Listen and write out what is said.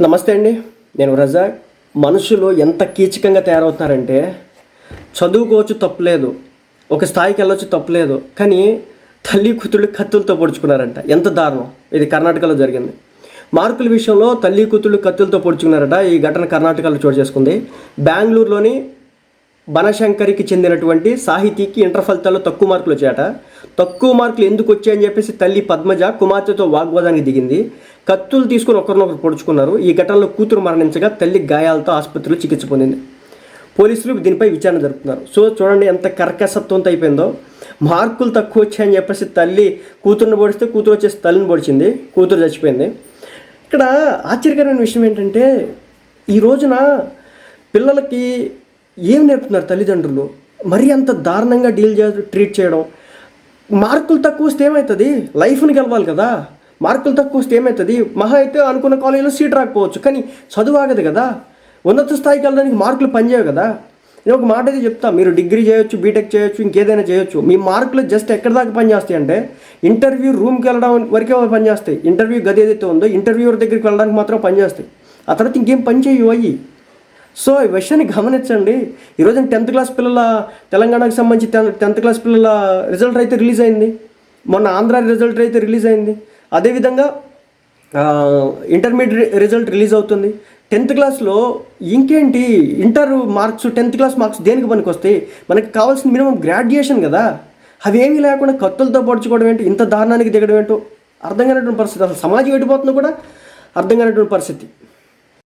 నమస్తే అండి నేను రజాక్ మనుషులు ఎంత కీచకంగా తయారవుతున్నారంటే చదువుకోవచ్చు తప్పలేదు ఒక స్థాయికి వెళ్ళొచ్చు తప్పలేదు కానీ తల్లి కూతుళ్ళు కత్తులతో పొడుచుకున్నారంట. ఎంత దారుణం. ఇది కర్ణాటకలో జరిగింది. మార్కుల విషయంలో తల్లి కూతుళ్ళు కత్తులతో పొడుచుకున్నారట. ఈ ఘటన కర్ణాటకలో చోటు చేసుకుంది. బెంగళూరులోని బనశంకరికి చెందినటువంటి సాహితీకి ఇంటర్ ఫలితాల్లో తక్కువ మార్కులు వచ్చాట తక్కువ మార్కులు ఎందుకు వచ్చాయని చెప్పేసి తల్లి పద్మజ కుమార్తెతో వాగ్వాదానికి దిగింది. కత్తులు తీసుకుని ఒకరినొకరు పొడుచుకున్నారు. ఈ ఘటనలో కూతురు మరణించగా తల్లి గాయాలతో ఆసుపత్రిలో చికిత్స పొందింది. పోలీసులు దీనిపై విచారణ జరుపుతున్నారు. సో చూడండి ఎంత కర్కసత్వంతో అయిపోయిందో. మార్కులు తక్కువ వచ్చాయని చెప్పేసి తల్లి కూతురుని పొడిస్తే కూతురు వచ్చేసి తల్లిని పొడిచింది. కూతురు చచ్చిపోయింది. ఇక్కడ ఆశ్చర్యకరమైన విషయం ఏంటంటే ఈ రోజున పిల్లలకి ఏం నేర్పుతున్నారు తల్లిదండ్రులు? మరీ అంత దారుణంగా డీల్ చే ట్రీట్ చేయడం. మార్కులు తక్కువ వస్తే ఏమవుతుంది లైఫ్ని గెలవాలి కదా. మార్కులు తక్కువ వస్తే ఏమవుతుంది మహా అయితే అనుకున్న కాలేజీలో సీట్ రాకపోవచ్చు. కానీ చదువు ఆగదు కదా. ఉన్నత స్థాయికి వెళ్ళడానికి మార్కులు పనిచేయవు కదా. నేను ఒక మాట అయితే చెప్తా. మీరు డిగ్రీ చేయొచ్చు బీటెక్ చేయొచ్చు ఇంకేదైనా చేయొచ్చు. మీ మార్కులు జస్ట్ ఎక్కడి దాకా పనిచేస్తాయి అంటే ఇంటర్వ్యూ రూమ్కి వెళ్ళడం వరకే పనిచేస్తాయి. ఇంటర్వ్యూ గది ఏదైతే ఉందో ఇంటర్వ్యూవర్ దగ్గరికి వెళ్ళడానికి మాత్రం పనిచేస్తాయి. ఆ తర్వాత ఇంకేం పని చేయవు అయ్యి. సో ఈ విషయాన్ని గమనించండి. ఈరోజు టెన్త్ క్లాస్ పిల్లల తెలంగాణకు సంబంధించి టెన్- టెన్త్ క్లాస్ పిల్లల రిజల్ట్ అయితే రిలీజ్ అయింది. మొన్న ఆంధ్ర రిజల్ట్ అయితే రిలీజ్ అయింది. అదేవిధంగా ఇంటర్మీడియట్ రిజల్ట్ రిలీజ్ అవుతుంది. టెన్త్ క్లాస్లో ఇంకేంటి? Inter marks tenth class marks దేనికి పనికి వస్తాయి మనకి కావాల్సిన మినిమం గ్రాడ్యుయేషన్ కదా. అవి ఏమీ లేకుండా కత్తులతో పొడుచుకోవడం ఏంటి? ఇంత దారుణానికి దిగడం ఏంటో అర్థం కానటువంటి పరిస్థితి. అసలు సమాజం ఎడిపోతుందో కూడా అర్థం కానటువంటి పరిస్థితి.